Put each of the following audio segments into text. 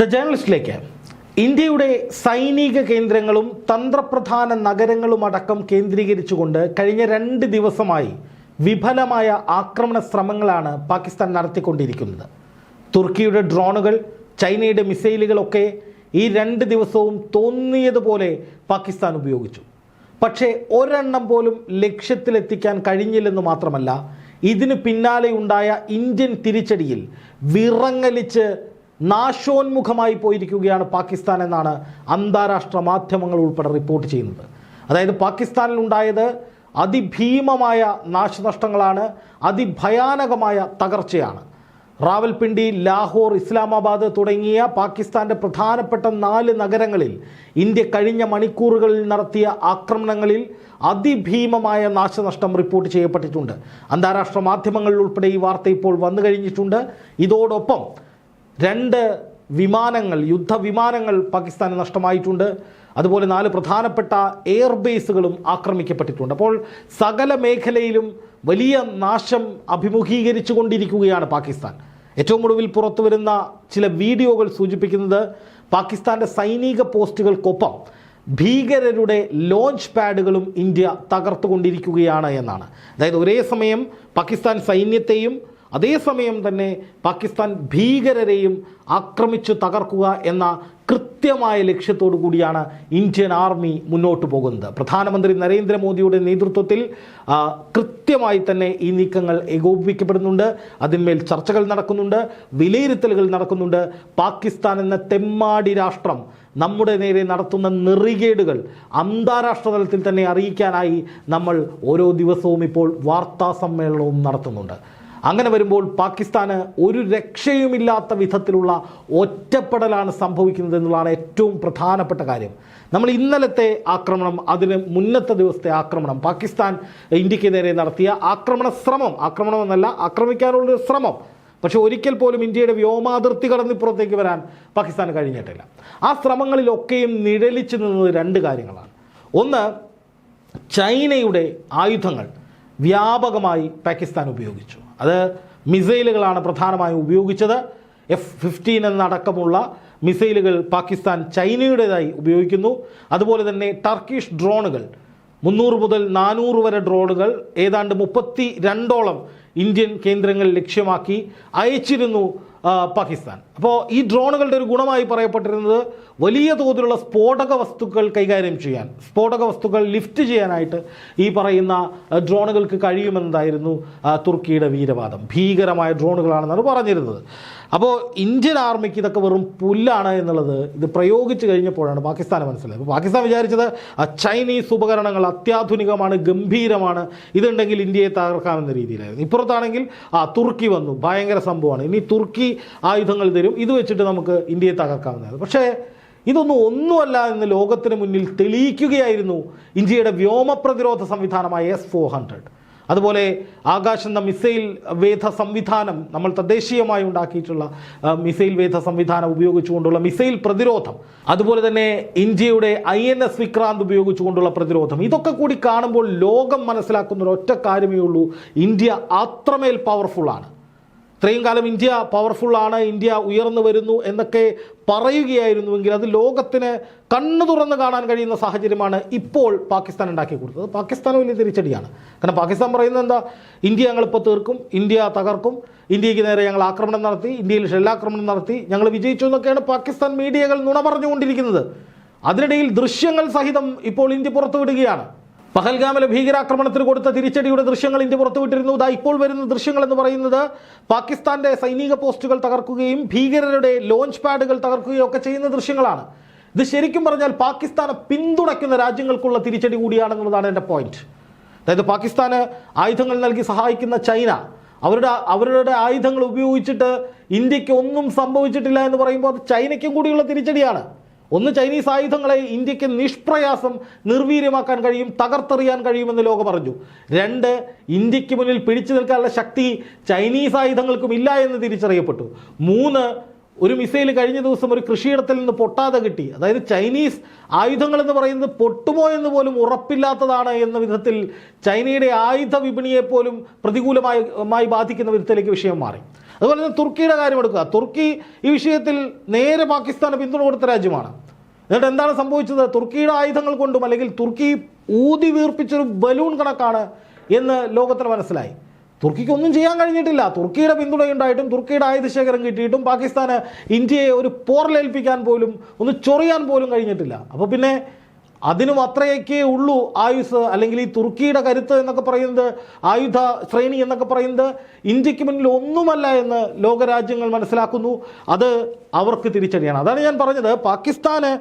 The ജേണലിസ്റ്റിലേക്ക് ഇന്ത്യയുടെ സൈനിക കേന്ദ്രങ്ങളും തന്ത്രപ്രധാന നഗരങ്ങളും അടക്കം കേന്ദ്രീകരിച്ചുകൊണ്ട് കഴിഞ്ഞ രണ്ട് ദിവസമായി വിഫലമായ ആക്രമണ ശ്രമങ്ങളാണ് പാകിസ്ഥാൻ നടത്തിക്കൊണ്ടിരിക്കുന്നത്. തുർക്കിയുടെ ഡ്രോണുകൾ ചൈനയുടെ മിസൈലുകളൊക്കെ ഈ രണ്ട് ദിവസവും തോന്നിയതുപോലെ പാകിസ്ഥാൻ ഉപയോഗിച്ചു. പക്ഷേ ഒരെണ്ണം പോലും ലക്ഷ്യത്തിലെത്തിക്കാൻ കഴിഞ്ഞില്ലെന്ന് മാത്രമല്ല ഇതിന് പിന്നാലെ ഉണ്ടായ ഇന്ത്യൻ തിരിച്ചടിയിൽ വിറങ്ങലിച്ച് നാശോന്മുഖമായി പോയിരിക്കുകയാണ് പാകിസ്ഥാൻ എന്നാണ് അന്താരാഷ്ട്ര മാധ്യമങ്ങൾ ഉൾപ്പെടെ റിപ്പോർട്ട് ചെയ്യുന്നത്. അതായത് പാകിസ്ഥാനിൽ ഉണ്ടായത് അതിഭീമമായ നാശനഷ്ടങ്ങളാണ് അതിഭയാനകമായ തകർച്ചയാണ്. റാവൽപിണ്ടി ലാഹോർ ഇസ്ലാമാബാദ് തുടങ്ങിയ പാകിസ്ഥാന്റെ പ്രധാനപ്പെട്ട നാല് നഗരങ്ങളിൽ ഇന്ത്യ കഴിഞ്ഞ മണിക്കൂറുകളിൽ നടത്തിയ ആക്രമണങ്ങളിൽ അതിഭീമമായ നാശനഷ്ടം റിപ്പോർട്ട് ചെയ്യപ്പെട്ടിട്ടുണ്ട്. അന്താരാഷ്ട്ര മാധ്യമങ്ങളിൽ ഉൾപ്പെടെ ഈ വാർത്ത ഇപ്പോൾ വന്നു കഴിഞ്ഞിട്ടുണ്ട്. ഇതോടൊപ്പം രണ്ട് വിമാനങ്ങൾ യുദ്ധവിമാനങ്ങൾ പാകിസ്ഥാന് നഷ്ടമായിട്ടുണ്ട്. അതുപോലെ നാല് പ്രധാനപ്പെട്ട എയർബേസുകളും ആക്രമിക്കപ്പെട്ടിട്ടുണ്ട്. അപ്പോൾ സകല മേഖലയിലും വലിയ നാശം അഭിമുഖീകരിച്ചു കൊണ്ടിരിക്കുകയാണ് പാകിസ്ഥാൻ. ഏറ്റവും ഒടുവിൽ പുറത്തു വരുന്ന ചില വീഡിയോകൾ സൂചിപ്പിക്കുന്നത് പാകിസ്ഥാന്റെ സൈനിക പോസ്റ്റുകൾക്കൊപ്പം ഭീകരരുടെ ലോഞ്ച് പാഡുകളും ഇന്ത്യ തകർത്തുകൊണ്ടിരിക്കുകയാണ് എന്നാണ്. അതായത് ഒരേ സമയം പാകിസ്ഥാൻ സൈന്യത്തെയും അതേസമയം തന്നെ പാകിസ്ഥാൻ ഭീകരരെയും ആക്രമിച്ചു തകർക്കുക എന്ന കൃത്യമായ ലക്ഷ്യത്തോടു കൂടിയാണ് ഇന്ത്യൻ ആർമി മുന്നോട്ട് പോകുന്നത്. പ്രധാനമന്ത്രി നരേന്ദ്രമോദിയുടെ നേതൃത്വത്തിൽ കൃത്യമായി തന്നെ ഈ നീക്കങ്ങൾ ഏകോപിപ്പിക്കപ്പെടുന്നുണ്ട്. അതിന്മേൽ ചർച്ചകൾ നടക്കുന്നുണ്ട് വിലയിരുത്തലുകൾ നടക്കുന്നുണ്ട്. പാകിസ്ഥാൻ എന്ന തെമ്മാടി രാഷ്ട്രം നമ്മുടെ നേരെ നടത്തുന്ന നെറികേടുകൾ അന്താരാഷ്ട്ര തലത്തിൽ തന്നെ അറിയിക്കാനായി നമ്മൾ ഓരോ ദിവസവും ഇപ്പോൾ വാർത്താ സമ്മേളനവും നടത്തുന്നുണ്ട്. അങ്ങനെ വരുമ്പോൾ പാകിസ്ഥാന് ഒരു രക്ഷയുമില്ലാത്ത വിധത്തിലുള്ള ഒറ്റപ്പെടലാണ് സംഭവിക്കുന്നത് എന്നുള്ളതാണ് ഏറ്റവും പ്രധാനപ്പെട്ട കാര്യം. നമ്മൾ ഇന്നലത്തെ ആക്രമണം അതിന് മുന്നത്തെ ദിവസത്തെ ആക്രമണം പാകിസ്ഥാൻ ഇന്ത്യയ്ക്ക് നേരെ നടത്തിയ ആക്രമണ ശ്രമം ആക്രമണമെന്നല്ല ആക്രമിക്കാനുള്ളൊരു ശ്രമം. പക്ഷേ ഒരിക്കൽ പോലും ഇന്ത്യയുടെ വ്യോമാതിർത്തി കടന്നിപ്പുറത്തേക്ക് വരാൻ പാകിസ്ഥാൻ കഴിഞ്ഞിട്ടില്ല. ആ ശ്രമങ്ങളിലൊക്കെയും നിഴലിച്ചു നിന്നത് രണ്ട് കാര്യങ്ങളാണ്. ഒന്ന് ചൈനയുടെ ആയുധങ്ങൾ വ്യാപകമായി പാകിസ്ഥാൻ ഉപയോഗിച്ചു. അത് മിസൈലുകളാണ് പ്രധാനമായും ഉപയോഗിച്ചത്. എഫ് ഫിഫ്റ്റീൻ എന്നടക്കമുള്ള മിസൈലുകൾ പാകിസ്ഥാൻ ചൈനയുടേതായി ഉപയോഗിക്കുന്നു. അതുപോലെ തന്നെ ടർക്കിഷ് ഡ്രോണുകൾ മുന്നൂറ് മുതൽ നാനൂറ് വരെ ഡ്രോണുകൾ ഏതാണ്ട് മുപ്പത്തി രണ്ടോളം ഇന്ത്യൻ കേന്ദ്രങ്ങൾ ലക്ഷ്യമാക്കി അയച്ചിരുന്നു പാകിസ്ഥാൻ. അപ്പോൾ ഈ ഡ്രോണുകളുടെ ഒരു ഗുണമായി പറയപ്പെട്ടിരുന്നത് വലിയ തോതിലുള്ള സ്ഫോടക വസ്തുക്കൾ കൈകാര്യം ചെയ്യാൻ സ്ഫോടക വസ്തുക്കൾ ലിഫ്റ്റ് ചെയ്യാനായിട്ട് ഈ പറയുന്ന ഡ്രോണുകൾക്ക് കഴിയുമെന്നതായിരുന്നു തുർക്കിയുടെ വീരവാദം. ഭീകരമായ ഡ്രോണുകളാണെന്നാണ് പറഞ്ഞിരുന്നത്. അപ്പോൾ ഇന്ത്യൻ ആർമിക്ക് ഇതൊക്കെ വെറും പുല്ലാണ് എന്നുള്ളത് ഇത് പ്രയോഗിച്ച് കഴിഞ്ഞപ്പോഴാണ് പാകിസ്ഥാൻ മനസ്സിലായത്. അപ്പോൾ പാകിസ്ഥാൻ വിചാരിച്ചത് ചൈനീസ് ഉപകരണങ്ങൾ അത്യാധുനികമാണ് ഗംഭീരമാണ് ഇതുണ്ടെങ്കിൽ ഇന്ത്യയെ തകർക്കാമെന്ന രീതിയിലായിരുന്നു. ഇപ്പുറത്താണെങ്കിൽ ആ തുർക്കി വന്നു. ഭയങ്കര സംഭവമാണ്. ഇനി തുർക്കി ആയുധങ്ങൾ തരും. ഇത് വെച്ചിട്ട് നമുക്ക് ഇന്ത്യയെ തകർക്കാമെന്നായിരുന്നു പക്ഷേ ഇതൊന്നും ഒന്നുമല്ല എന്ന് ലോകത്തിന് മുന്നിൽ തെളിയിക്കുകയായിരുന്നു ഇന്ത്യയുടെ വ്യോമപ്രതിരോധ സംവിധാനമായ എസ് ഫോർ ഹൺഡ്രഡ് അതുപോലെ ആകാശെന്ന മിസൈൽ വേധ സംവിധാനം നമ്മൾ തദ്ദേശീയമായി ഉണ്ടാക്കിയിട്ടുള്ള മിസൈൽ വേധ സംവിധാനം ഉപയോഗിച്ചുകൊണ്ടുള്ള മിസൈൽ പ്രതിരോധം. അതുപോലെ തന്നെ ഇന്ത്യയുടെ ഐ എൻ എസ് വിക്രാന്ത് ഉപയോഗിച്ചുകൊണ്ടുള്ള പ്രതിരോധം. ഇതൊക്കെ കൂടി കാണുമ്പോൾ ലോകം മനസ്സിലാക്കുന്ന ഒരൊറ്റ കാര്യമേ ഉള്ളൂ. ഇന്ത്യ അത്രമേൽ പവർഫുള്ളാണ് ഇത്രയും കാലം ഇന്ത്യ പവർഫുള്ളാണ് ഇന്ത്യ ഉയർന്നു വരുന്നു എന്നൊക്കെ പറയുകയായിരുന്നുവെങ്കിൽ അത് ലോകത്തിന് കണ്ണു തുറന്ന് കാണാൻ കഴിയുന്ന സാഹചര്യമാണ് ഇപ്പോൾ പാകിസ്ഥാൻ ഉണ്ടാക്കി കൊടുത്തത്. പാകിസ്ഥാൻ വലിയ തിരിച്ചടിയാണ്. കാരണം പാകിസ്ഥാൻ പറയുന്നത് എന്താ? ഇന്ത്യ ഞങ്ങളിപ്പോൾ തീർക്കും ഇന്ത്യ തകർക്കും ഇന്ത്യയ്ക്ക് നേരെ ഞങ്ങൾ ആക്രമണം നടത്തി ഇന്ത്യയിൽ ഷെല്ലാക്രമണം നടത്തി ഞങ്ങൾ വിജയിച്ചു എന്നൊക്കെയാണ് പാകിസ്ഥാൻ മീഡിയകൾ നുണ പറഞ്ഞുകൊണ്ടിരിക്കുന്നത്. അതിനിടയിൽ ദൃശ്യങ്ങൾ സഹിതം ഇപ്പോൾ ഇന്ത്യ പുറത്തുവിടുകയാണ്. പഹൽഗാമിലെ ഭീകരാക്രമണത്തിന് കൊടുത്ത തിരിച്ചടിയുടെ ദൃശ്യങ്ങൾ ഇന്ത്യ പുറത്തുവിട്ടിരുന്നു. ഇതാ ഇപ്പോൾ വരുന്ന ദൃശ്യങ്ങൾ എന്ന് പറയുന്നത് പാകിസ്ഥാന്റെ സൈനിക പോസ്റ്റുകൾ തകർക്കുകയും ഭീകരരുടെ ലോഞ്ച് പാഡുകൾ തകർക്കുകയും ഒക്കെ ചെയ്യുന്ന ദൃശ്യങ്ങളാണ്. ഇത് ശരിക്കും പറഞ്ഞാൽ പാകിസ്ഥാനെ പിന്തുണയ്ക്കുന്ന രാജ്യങ്ങൾക്കുള്ള തിരിച്ചടി കൂടിയാണെന്നുള്ളതാണ് എന്റെ പോയിന്റ് അതായത് പാകിസ്ഥാന് ആയുധങ്ങൾ നൽകി സഹായിക്കുന്ന ചൈന അവരുടെ അവരുടെ ആയുധങ്ങൾ ഉപയോഗിച്ചിട്ട് ഇന്ത്യയ്ക്ക് ഒന്നും സംഭവിച്ചിട്ടില്ല എന്ന് പറയുമ്പോൾ അത് ചൈനയ്ക്കും കൂടിയുള്ള തിരിച്ചടിയാണ്. ഒന്ന് ചൈനീസ് ആയുധങ്ങളെ ഇന്ത്യയ്ക്ക് നിഷ്പ്രയാസം നിർവീര്യമാക്കാൻ കഴിയും തകർത്തെറിയാൻ കഴിയുമെന്ന് ലോകം പറഞ്ഞു. രണ്ട് ഇന്ത്യയ്ക്ക് മുന്നിൽ പിടിച്ചു നിൽക്കാനുള്ള ശക്തി ചൈനീസ് ആയുധങ്ങൾക്കും ഇല്ല എന്ന് തിരിച്ചറിയപ്പെട്ടു. മൂന്ന് ഒരു മിസൈൽ കഴിഞ്ഞ ദിവസം ഒരു കൃഷിയിടത്തിൽ നിന്ന് പൊട്ടാതെ കിട്ടി. അതായത് ചൈനീസ് ആയുധങ്ങൾ എന്ന് പറയുന്നത് പൊട്ടുമോ എന്ന് പോലും ഉറപ്പില്ലാത്തതാണ് എന്ന വിധത്തിൽ ചൈനയുടെ ആയുധ വിപണിയെ പോലും പ്രതികൂലമായി ബാധിക്കുന്ന വിധത്തിലേക്ക് വിഷയം മാറി. അതുപോലെ തന്നെ തുർക്കിയുടെ കാര്യം എടുക്കുക. തുർക്കി ഈ വിഷയത്തിൽ നേരെ പാകിസ്ഥാന് പിന്തുണ കൊടുത്ത രാജ്യമാണ്. എന്നിട്ട് എന്താണ് സംഭവിച്ചത്? തുർക്കിയുടെ ആയുധങ്ങൾ കൊണ്ടും അല്ലെങ്കിൽ തുർക്കി ഊതി വീർപ്പിച്ചൊരു ബലൂൺ കണക്കാണ് എന്ന് ലോകത്തിന് മനസ്സിലായി. തുർക്കിക്ക് ഒന്നും ചെയ്യാൻ കഴിഞ്ഞിട്ടില്ല. തുർക്കിയുടെ പിന്തുണയുണ്ടായിട്ടും തുർക്കിയുടെ ആയുധശേഖരം കിട്ടിയിട്ടും പാകിസ്ഥാന് ഇന്ത്യയെ ഒരു പോറലേൽപ്പിക്കാൻ പോലും ഒന്ന് ചൊറിയാൻ പോലും കഴിഞ്ഞിട്ടില്ല. അപ്പോൾ പിന്നെ അതിനും അത്രയൊക്കെ ഉള്ളൂ ആയുസ് അല്ലെങ്കിൽ ഈ തുർക്കിയുടെ കരുത്ത് എന്നൊക്കെ പറയുന്നത് ആയുധ ശ്രേണി എന്നൊക്കെ പറയുന്നത് ഇന്ത്യയ്ക്ക് മുന്നിൽ ഒന്നുമല്ല എന്ന് ലോകരാജ്യങ്ങൾ മനസ്സിലാക്കുന്നു. അത് അവർക്ക് തിരിച്ചടിയാണ്. അതാണ് ഞാൻ പറഞ്ഞത്. പാകിസ്ഥാന്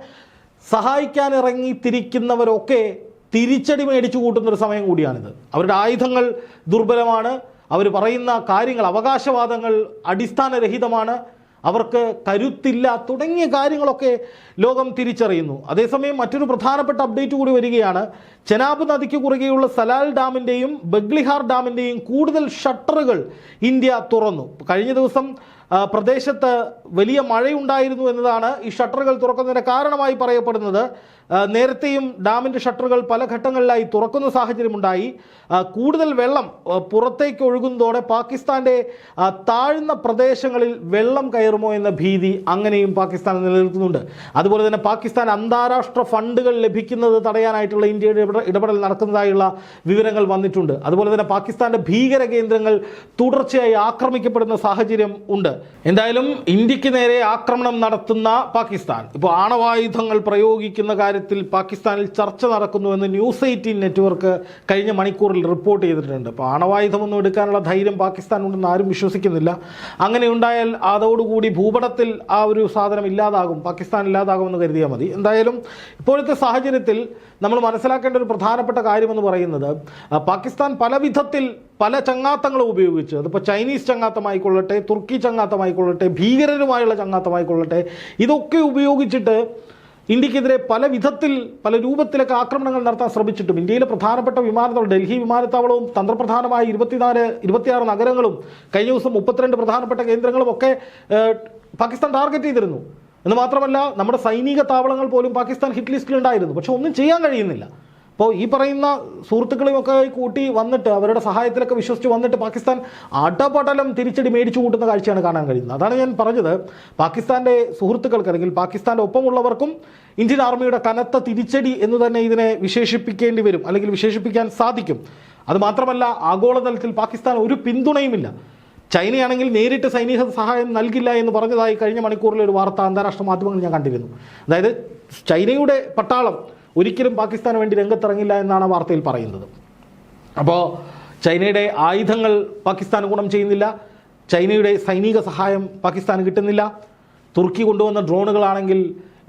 സഹായിക്കാൻ ഇറങ്ങി തിരിക്കുന്നവരൊക്കെ തിരിച്ചടി മേടിച്ചു കൂട്ടുന്ന ഒരു സമയം കൂടിയാണിത്. അവരുടെ ആയുധങ്ങൾ ദുർബലമാണ്. അവർ പറയുന്ന കാര്യങ്ങൾ അവകാശവാദങ്ങൾ അടിസ്ഥാനരഹിതമാണ്. അവർക്ക് കരുത്തില്ല തുടങ്ങിയ കാര്യങ്ങളൊക്കെ ലോകം തിരിച്ചറിയുന്നു. അതേസമയം മറ്റൊരു പ്രധാനപ്പെട്ട അപ്ഡേറ്റ് കൂടി വരികയാണ്. ചെനാബ് നദിക്ക് കുറുകെയുള്ള സലാൽ ഡാമിന്റെയും ബഗ്ലിഹാർ ഡാമിന്റെയും കൂടുതൽ ഷട്ടറുകൾ ഇന്ത്യ തുറന്നു. കഴിഞ്ഞ ദിവസം പ്രദേശത്ത് വലിയ മഴയുണ്ടായിരുന്നു എന്നതാണ് ഈ ഷട്ടറുകൾ തുറക്കുന്നതിന് കാരണമായി പറയപ്പെടുന്നത്. നേരത്തെയും ഡാമിന്റെ ഷട്ടറുകൾ പല ഘട്ടങ്ങളിലായി തുറക്കുന്ന സാഹചര്യമുണ്ടായി. കൂടുതൽ വെള്ളം പുറത്തേക്ക് ഒഴുകുന്നതോടെ പാകിസ്ഥാന്റെ താഴ്ന്ന പ്രദേശങ്ങളിൽ വെള്ളം കയറുമോ എന്ന ഭീതി അങ്ങനെയും പാകിസ്ഥാൻ നിലനിൽക്കുന്നുണ്ട്. അതുപോലെ തന്നെ പാകിസ്ഥാൻ അന്താരാഷ്ട്ര ഫണ്ടുകൾ ലഭിക്കുന്നത് തടയാനായിട്ടുള്ള ഇന്ത്യയുടെ ഇടപെടൽ- നടക്കുന്നതായുള്ള വിവരങ്ങൾ വന്നിട്ടുണ്ട്. അതുപോലെ തന്നെ പാകിസ്ഥാന്റെ ഭീകര കേന്ദ്രങ്ങൾ തുടർച്ചയായി ആക്രമിക്കപ്പെടുന്ന സാഹചര്യം ഉണ്ട്. എന്തായാലും ഇന്ത്യയ്ക്ക് നേരെ ആക്രമണം നടത്തുന്ന പാകിസ്ഥാൻ. ഇപ്പോൾ ആണവായുധങ്ങൾ പ്രയോഗിക്കുന്ന കാര്യത്തിൽ പാകിസ്ഥാനിൽ ചർച്ച നടക്കുന്നുവെന്ന് ന്യൂസ് എയ്റ്റീൻ നെറ്റ്വർക്ക് കഴിഞ്ഞ മണിക്കൂറിൽ റിപ്പോർട്ട് ചെയ്തിട്ടുണ്ട്. അപ്പോൾ ആണവായുധമൊന്നും എടുക്കാനുള്ള ധൈര്യം പാകിസ്ഥാൻ ഉണ്ടെന്ന് ആരും വിശ്വസിക്കുന്നില്ല. അങ്ങനെ ഉണ്ടായാൽ അതോടുകൂടി ഭൂപടത്തിൽ ആ ഒരു സാധനം ഇല്ലാതാകും. പാകിസ്ഥാൻ ഇല്ലാതാകുമെന്ന് കരുതിയാൽ മതി. എന്തായാലും ഇപ്പോഴത്തെ സാഹചര്യത്തിൽ നമ്മൾ മനസ്സിലാക്കേണ്ട ഒരു പ്രധാനപ്പെട്ട കാര്യമെന്ന് പറയുന്നത് പാകിസ്ഥാൻ പല വിധത്തിൽ പല ചങ്ങാത്തങ്ങളും ഉപയോഗിച്ച്. അതിപ്പോൾ ചൈനീസ് ചങ്ങാത്തമായിക്കൊള്ളട്ടെ തുർക്കി ചങ്ങാത്തമായിക്കൊള്ളട്ടെ ഭീകരരുമായുള്ള ചങ്ങാത്തമായിക്കൊള്ളട്ടെ ഇതൊക്കെ ഉപയോഗിച്ചിട്ട് ഇന്ത്യക്കെതിരെ പല വിധത്തിൽ പല രൂപത്തിലൊക്കെ ആക്രമണങ്ങൾ നടത്താൻ ശ്രമിച്ചിട്ടും ഇന്ത്യയിലെ പ്രധാനപ്പെട്ട വിമാനത്താവളം ഡൽഹി വിമാനത്താവളവും തന്ത്രപ്രധാനമായ ഇരുപത്തിനാല് ഇരുപത്തിയാറ് നഗരങ്ങളും കഴിഞ്ഞ ദിവസം മുപ്പത്തിരണ്ട് പ്രധാനപ്പെട്ട കേന്ദ്രങ്ങളും ഒക്കെ പാകിസ്ഥാൻ ടാർഗറ്റ് ചെയ്തിരുന്നു. എന്ന് മാത്രമല്ല നമ്മുടെ സൈനിക താവളങ്ങൾ പോലും പാകിസ്ഥാൻ ഹിറ്റ് ലിസ്റ്റിലുണ്ടായിരുന്നു. പക്ഷെ ഒന്നും ചെയ്യാൻ കഴിയുന്നില്ല. അപ്പോൾ ഈ പറയുന്ന സുഹൃത്തുക്കളെയൊക്കെ കൂട്ടി വന്നിട്ട് അവരുടെ സഹായത്തിലൊക്കെ വിശ്വസിച്ച് വന്നിട്ട് പാകിസ്ഥാൻ അടപടലം തിരിച്ചടി മേടിച്ചു കൂട്ടുന്ന കാഴ്ചയാണ് കാണാൻ കഴിയുന്നത്. അതാണ് ഞാൻ പറഞ്ഞത്. പാകിസ്ഥാന്റെ സുഹൃത്തുക്കൾക്ക് അല്ലെങ്കിൽ പാകിസ്ഥാന്റെ ഒപ്പമുള്ളവർക്കും ഇന്ത്യൻ ആർമിയുടെ കനത്ത തിരിച്ചടി എന്ന് തന്നെ ഇതിനെ വിശേഷിപ്പിക്കേണ്ടി വരും അല്ലെങ്കിൽ വിശേഷിപ്പിക്കാൻ സാധിക്കും. അതുമാത്രമല്ല ആഗോളതലത്തിൽ പാകിസ്ഥാൻ ഒരു പിന്തുണയുമില്ല. ചൈനയാണെങ്കിൽ നേരിട്ട് സൈനിക സഹായം നൽകില്ല എന്ന് പറഞ്ഞതായി കഴിഞ്ഞ മണിക്കൂറിലെ ഒരു വാർത്ത അന്താരാഷ്ട്ര മാധ്യമങ്ങൾ ഞാൻ കണ്ടിരുന്നു. അതായത് ചൈനയുടെ പട്ടാളം ഒരിക്കലും പാകിസ്ഥാന് വേണ്ടി രംഗത്തിറങ്ങില്ല എന്നാണ് വാർത്തയിൽ പറയുന്നത്. അപ്പോൾ ചൈനയുടെ ആയുധങ്ങൾ പാകിസ്ഥാന് ഗുണം ചെയ്യുന്നില്ല. ചൈനയുടെ സൈനിക സഹായം പാകിസ്ഥാന് കിട്ടുന്നില്ല. തുർക്കി കൊണ്ടുവന്ന ഡ്രോണുകളാണെങ്കിൽ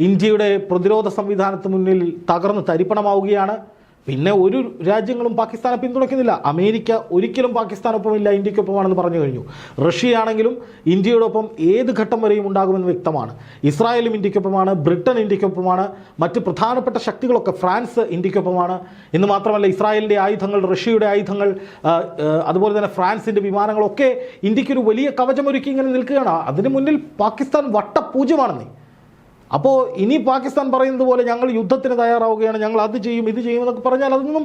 ഇന്ത്യയുടെ പ്രതിരോധ സംവിധാനത്തിന് മുന്നിൽ തകർന്ന് തരിപ്പണമാവുകയാണ്. പിന്നെ ഒരു രാജ്യങ്ങളും പാകിസ്ഥാനെ പിന്തുണയ്ക്കുന്നില്ല. അമേരിക്ക ഒരിക്കലും പാകിസ്ഥാനൊപ്പമില്ല ഇന്ത്യക്കൊപ്പമാണെന്ന് പറഞ്ഞു കഴിഞ്ഞു. റഷ്യ ആണെങ്കിലും ഇന്ത്യയോടൊപ്പം ഏത് ഘട്ടം വരെയും ഉണ്ടാകുമെന്ന് വ്യക്തമാണ്. ഇസ്രായേലും ഇന്ത്യക്കൊപ്പമാണ് ബ്രിട്ടൻ ഇന്ത്യക്കൊപ്പമാണ് മറ്റ് പ്രധാനപ്പെട്ട ശക്തികളൊക്കെ ഫ്രാൻസ് ഇന്ത്യക്കൊപ്പമാണ് എന്ന് മാത്രമല്ല ഇസ്രായേലിന്റെ ആയുധങ്ങൾ റഷ്യയുടെ ആയുധങ്ങൾ അതുപോലെ തന്നെ ഫ്രാൻസിന്റെ വിമാനങ്ങളൊക്കെ ഇന്ത്യക്കൊരു വലിയ കവചമൊരുക്കി ഇങ്ങനെ നിൽക്കുകയാണ്. അതിന് മുന്നിൽ പാകിസ്ഥാൻ വട്ടപൂജ്യമാണെന്നേ. അപ്പോൾ ഇനി പാകിസ്ഥാൻ പറയുന്നത് പോലെ ഞങ്ങൾ യുദ്ധത്തിന് തയ്യാറാവുകയാണ് ഞങ്ങൾ അത് ചെയ്യും ഇത് ചെയ്യും എന്നൊക്കെ പറഞ്ഞാൽ അതൊന്നും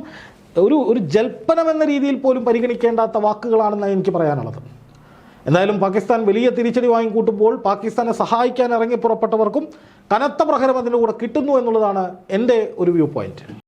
ഒരു ഒരു ജൽപ്പനം എന്ന രീതിയിൽ പോലും പരിഗണിക്കേണ്ടാത്ത വാക്കുകളാണെന്നാണ് എനിക്ക് പറയാനുള്ളത്. എന്തായാലും പാകിസ്ഥാൻ വലിയ തിരിച്ചടി വാങ്ങിക്കൂട്ടുമ്പോൾ പാകിസ്ഥാനെ സഹായിക്കാൻ ഇറങ്ങി പുറപ്പെട്ടവർക്കും കനത്ത പ്രഹരം അതിന്റെ കൂടെ കിട്ടുന്നു എന്നുള്ളതാണ് എന്റെ ഒരു വ്യൂ പോയിന്റ്.